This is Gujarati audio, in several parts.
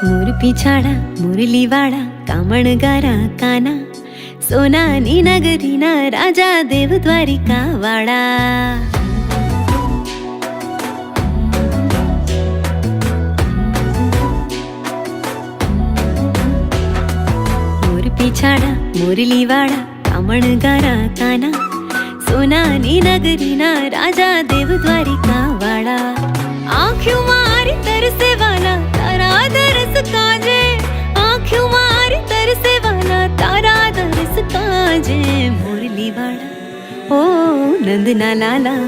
મોર પીછાડા મુરલીવાળા કામણગારા કાના સોનાની નગરીના રાજા દેવ દ્વારિકા વાળા પીછાડા મુરલીવાળા કામણગારા કાના સોનાની નગરીના રાજા દેવ દ્વારિકા વાળા નંદના લાલા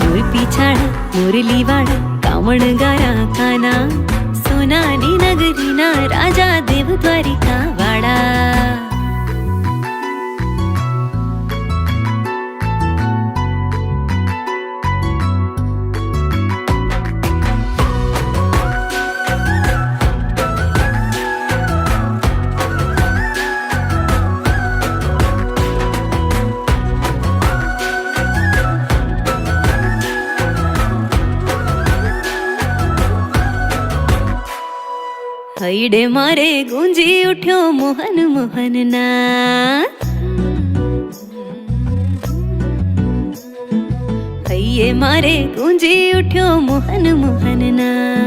મોર પીછાડા મોરલી વાળા કામણ ગારા કાના સોનાની નગરીના રાજા દેવ દ્વારિકા વાળા. હૈડે મારે ગુંજી ઉઠ્યો મોહન મોહનના. હૈયે મારે ગુંજી ઉઠ્યો મોહન મોહનના.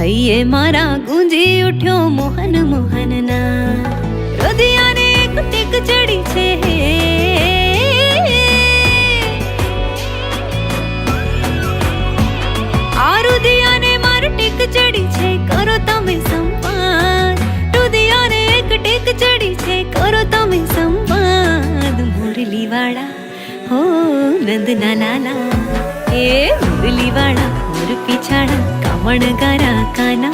હૈયે મારા ગુંજી ઉઠ્યો મોહન મોહનના. હૃદયાને એક ટેક ચડી છે. உனது நனானா ஏ முதலிவாளா ஒரு பிச்சாளா கமணகாரா கானா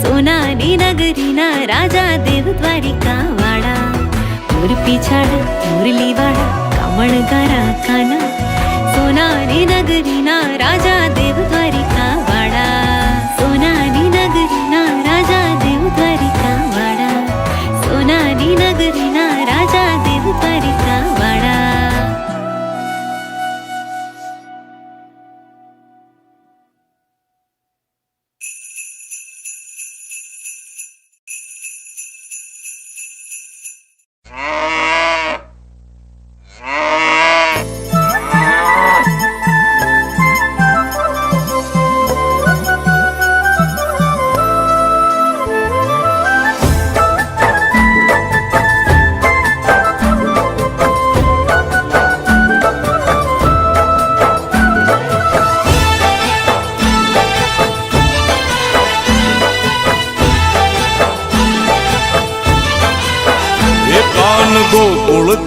சோனாரி நகரினா ராஜா தேவ துவாரிகா வாடா ஒரு பிச்சாளா முரளிவாளா கமணகாரா கானா சோனாரி நகரினா ராஜா தேவ துவாரிகா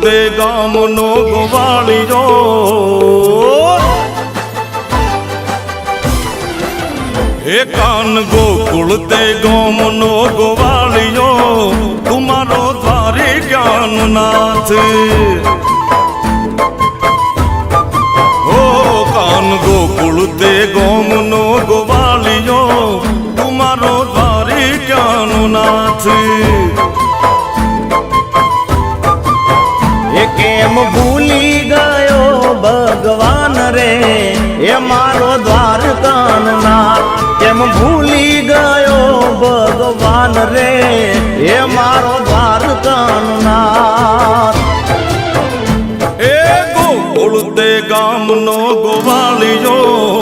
તે ગામનો ગોવાળિયો એ કાન ગોકુળ તે ગામનો ગોવાળિયો તુમારો દ્વારે જ્ઞાન નાથ ઓ કાન ગોકુળ તે ગામનો એ મારો દ્વારકાના કેમ ભૂલી ગયો ભગવાન રે. એ મારો દ્વારકાના એ ગોળ તે ગામનો ગોવાળિયો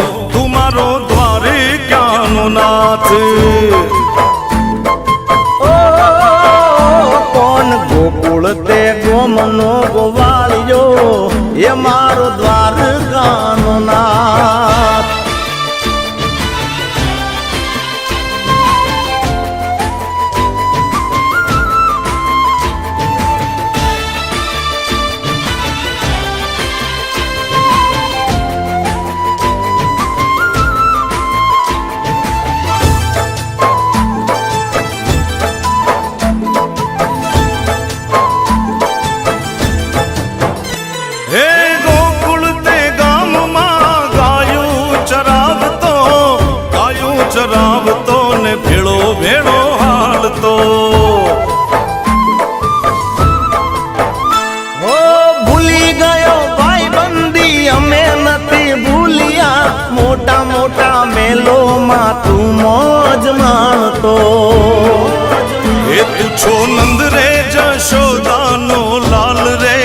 છો નંદ રે જશોદાનો લાલ રે.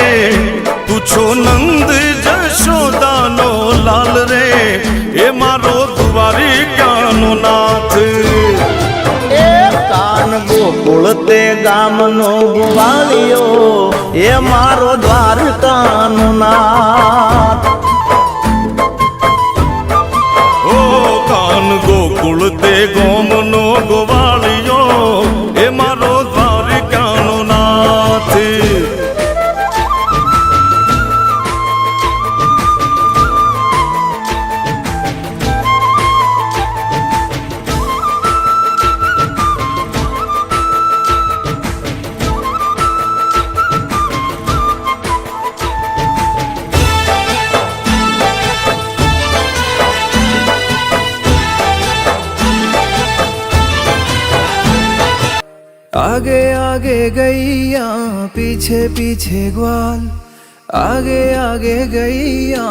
તું છો નંદ જશોદાનો લાલ રે. એ મારો દ્વારી ક્યાંનો નાથ. એ કાન ગોકુળ તે ગામનો ગોવાળિયો એ મારો દ્વારકાનો નાથ. ઓ કાન ગોકુળ તે ગોમનો ગોવાળિયો आगे आगे गैया पीछे पीछे ग्वाल आगे आगे गैया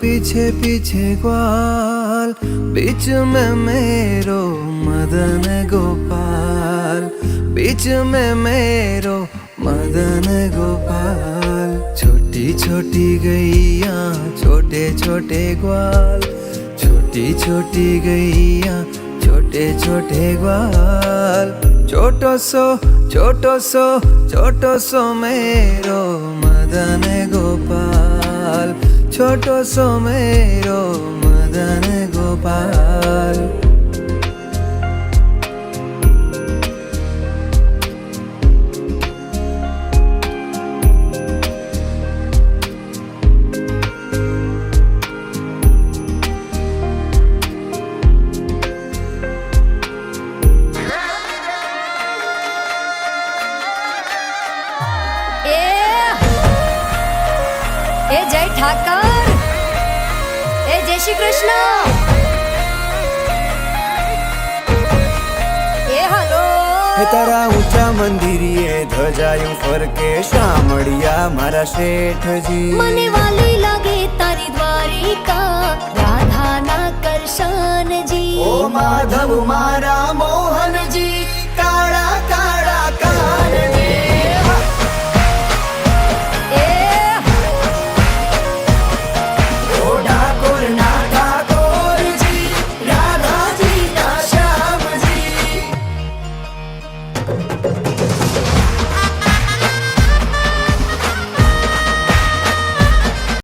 पीछे पीछे ग्वाल बीच में मेरो मदन गोपाल बीच में मेरो मदन गोपाल छोटी छोटी गैया छोटे छोटे ग्वाल छोटी छोटी गैया छोटे छोटे ग्वाल छोटो सो छोटो सो छोटो सो मेरो मदन गोपाल छोटो सो मेरो मदन गोपाल શ્રી કૃષ્ણ એ હલો. હે તારા ઊંચા મંદિરીએ ધજાયું ફરકે શામળિયા મારા શેઠજી. મને વાલી લાગે